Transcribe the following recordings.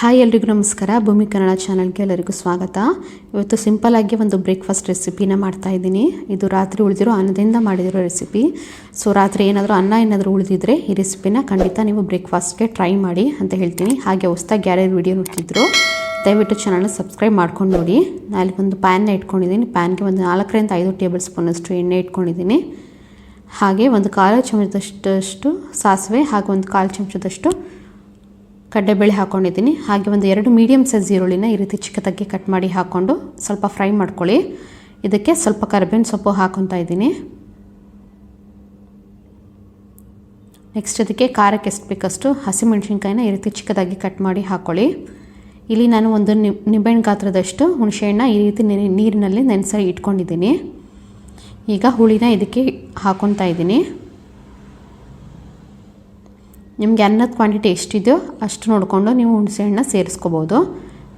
Hi ಎಲ್ರಿಗೂ ನಮಸ್ಕಾರ. ಭೂಮಿ ಕನ್ನಡ ಚಾನಲ್ಗೆ ಎಲ್ಲರಿಗೂ ಸ್ವಾಗತ. ಇವತ್ತು ಸಿಂಪಲ್ಲಾಗಿ ಒಂದು ಬ್ರೇಕ್ಫಾಸ್ಟ್ ರೆಸಿಪಿನ ಮಾಡ್ತಾ ಇದ್ದೀನಿ. ಇದು ರಾತ್ರಿ ಉಳಿದಿರೋ ಅನ್ನದಿಂದ ಮಾಡಿದಿರೋ ರೆಸಿಪಿ. ಸೊ, ರಾತ್ರಿ ಏನಾದರೂ ಅನ್ನ ಏನಾದರೂ ಉಳಿದಿದ್ರೆ ಈ ರೆಸಿಪಿನ ಖಂಡಿತ ನೀವು ಬ್ರೇಕ್ಫಾಸ್ಟ್ಗೆ ಟ್ರೈ ಮಾಡಿ ಅಂತ ಹೇಳ್ತೀನಿ. ಹಾಗೆ ಹೊಸ್ದಾಗಿ ಯಾರ್ಯಾರು ವೀಡಿಯೋ ನೋಡ್ತಿದ್ರು, ದಯವಿಟ್ಟು ಚಾನಲ್ನ ಸಬ್ಸ್ಕ್ರೈಬ್ ಮಾಡ್ಕೊಂಡು ನೋಡಿ. ನಾನು ಒಂದು ಪ್ಯಾನ್ನ ಇಟ್ಕೊಂಡಿದ್ದೀನಿ. ಪ್ಯಾನ್ಗೆ ಒಂದು ನಾಲ್ಕರಿಂದ ಐದು ಟೇಬಲ್ ಸ್ಪೂನಷ್ಟು ಎಣ್ಣೆ ಇಟ್ಕೊಂಡಿದ್ದೀನಿ. ಹಾಗೆ ಒಂದು ಕಾಲು ಚಮಚದಷ್ಟು ಸಾಸಿವೆ ಹಾಗೂ ಒಂದು ಕಾಲು ಚಮಚದಷ್ಟು ಕಡಲೆಬೇಳೆ ಹಾಕ್ಕೊಂಡಿದ್ದೀನಿ ಹಾಗೆ ಒಂದು ಎರಡು ಮೀಡಿಯಮ್ ಸೈಜ್ ಈರುಳ್ಳಿನ ಈ ರೀತಿ ಚಿಕ್ಕದಾಗಿ ಕಟ್ ಮಾಡಿ ಹಾಕ್ಕೊಂಡು ಸ್ವಲ್ಪ ಫ್ರೈ ಮಾಡ್ಕೊಳ್ಳಿ. ಇದಕ್ಕೆ ಸ್ವಲ್ಪ ಕರಿಬೇವಿನ ಸೊಪ್ಪು ಹಾಕೊತಾ ಇದ್ದೀನಿ. ನೆಕ್ಸ್ಟ್ ಇದಕ್ಕೆ ಖಾರಕ್ಕೆ ಎಷ್ಟು ಬೇಕಷ್ಟು ಹಸಿಮೆಣ್ಸಿನ್ಕಾಯಿನ ಈ ರೀತಿ ಚಿಕ್ಕದಾಗಿ ಕಟ್ ಮಾಡಿ ಹಾಕ್ಕೊಳ್ಳಿ ಇಲ್ಲಿ ನಾನು ಒಂದು ನಿಂಬೆಹಣ್ಣು ಗಾತ್ರದಷ್ಟು ಹುಣಸೆಹಣ್ಣ ಈ ರೀತಿ ನೀರಿನಲ್ಲಿ ನೆನೆಸಿ ಇಟ್ಕೊಂಡಿದ್ದೀನಿ. ಈಗ ಹುಳಿನ ಇದಕ್ಕೆ ಹಾಕ್ಕೊತಾ ಇದ್ದೀನಿ. ನಿಮಗೆ ಅನ್ನದ ಕ್ವಾಂಟಿಟಿ ಎಷ್ಟಿದೆಯೋ ಅಷ್ಟು ನೋಡಿಕೊಂಡು ನೀವು ಹುಣಸೆಹಣ್ಣ ಸೇರಿಸ್ಕೋಬೋದು.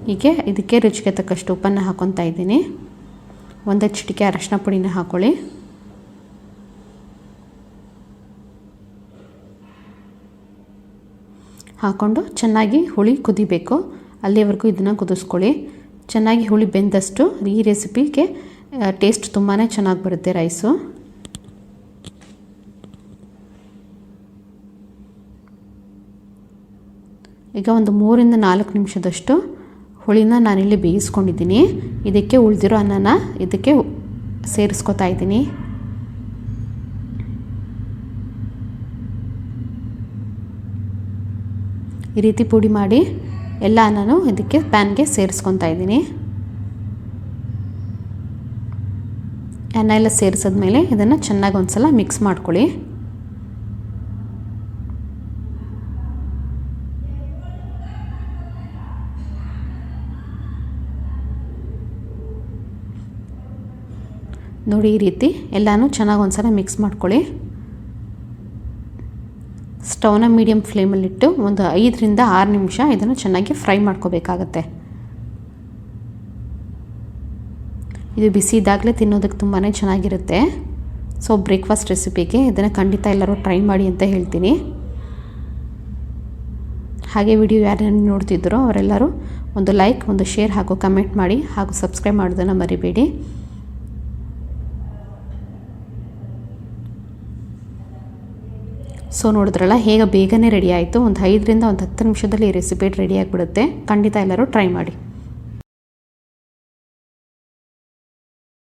ಹೀಗೆ ಇದಕ್ಕೆ ರುಚಿಗೆ ತಕ್ಕಷ್ಟು ಉಪ್ಪನ್ನು ಹಾಕ್ಕೊತಾ ಇದ್ದೀನಿ. ಒಂದು ಚಿಟಿಕೆ ಅರಶಿನ ಪುಡಿನ ಹಾಕ್ಕೊಳ್ಳಿ ಹಾಕ್ಕೊಂಡು ಚೆನ್ನಾಗಿ ಹುಳಿ ಕುದಿಬೇಕು. ಅಲ್ಲಿವರೆಗೂ ಇದನ್ನು ಕುದಿಸ್ಕೊಳ್ಳಿ. ಚೆನ್ನಾಗಿ ಹುಳಿ ಬೆಂದಷ್ಟು ಈ ರೆಸಿಪಿಗೆ ಟೇಸ್ಟ್ ತುಂಬಾ ಚೆನ್ನಾಗಿ ಬರುತ್ತೆ ರೈಸು ಈಗ ಒಂದು ಮೂರಿಂದ ನಾಲ್ಕು ನಿಮಿಷದಷ್ಟು ಹುಳಿನ ನಾನಿಲ್ಲಿ ಬೇಯಿಸ್ಕೊಂಡಿದ್ದೀನಿ. ಇದಕ್ಕೆ ಉಳಿದಿರೋ ಅನ್ನನ ಇದಕ್ಕೆ ಸೇರಿಸ್ಕೊತಾ ಇದ್ದೀನಿ. ಈ ರೀತಿ ಪುಡಿ ಮಾಡಿ ಎಲ್ಲ ಅನ್ನನೂ ಇದಕ್ಕೆ ಪ್ಯಾನ್ಗೆ ಸೇರಿಸ್ಕೊತಾ ಇದ್ದೀನಿ. ಅನ್ನ ಎಲ್ಲ ಸೇರಿಸಿದ್ಮೇಲೆ ಇದನ್ನು ಚೆನ್ನಾಗಿ ಒಂದು ಸಲ ಮಿಕ್ಸ್ ಮಾಡ್ಕೊಳ್ಳಿ. ನೋಡಿ ಈ ರೀತಿ ಎಲ್ಲನೂ ಚೆನ್ನಾಗಿ ಒಂದು ಸಲ ಮಿಕ್ಸ್ ಮಾಡ್ಕೊಳ್ಳಿ ಸ್ಟೌನ ಮೀಡಿಯಮ್ ಫ್ಲೇಮಲ್ಲಿಟ್ಟು ಒಂದು ಐದರಿಂದ ಆರು ನಿಮಿಷ ಇದನ್ನು ಚೆನ್ನಾಗಿ ಫ್ರೈ ಮಾಡ್ಕೋಬೇಕಾಗತ್ತೆ. ಇದು ಬಿಸಿ ಇದ್ದಾಗಲೇ ತಿನ್ನೋದಕ್ಕೆ ತುಂಬಾ ಚೆನ್ನಾಗಿರುತ್ತೆ. ಸೊ ಬ್ರೇಕ್ಫಾಸ್ಟ್ ರೆಸಿಪಿಗೆ ಇದನ್ನು ಖಂಡಿತ ಎಲ್ಲರೂ ಟ್ರೈ ಮಾಡಿ ಅಂತ ಹೇಳ್ತೀನಿ. ಹಾಗೆ ವಿಡಿಯೋ ಯಾರ್ಯಾರು ನೋಡ್ತಿದ್ದರೋ ಅವರೆಲ್ಲರೂ ಒಂದು ಲೈಕ್ ಒಂದು ಶೇರ್ ಹಾಗೂ ಕಮೆಂಟ್ ಮಾಡಿ ಹಾಗೂ ಸಬ್ಸ್ಕ್ರೈಬ್ ಮಾಡೋದನ್ನು ಮರಿಬೇಡಿ. ಸೊ ನೋಡಿದ್ರಲ್ಲ, ಹೇಗೆ ಬೇಗನೆ ರೆಡಿ ಆಯಿತು? ಒಂದು ಐದರಿಂದ ಒಂದು ಹತ್ತು ನಿಮಿಷದಲ್ಲಿ ಈ ರೆಸಿಪಿ ರೆಡಿ ಆಗಿಬಿಡುತ್ತೆ. ಖಂಡಿತ ಎಲ್ಲರೂ ಟ್ರೈ ಮಾಡಿ.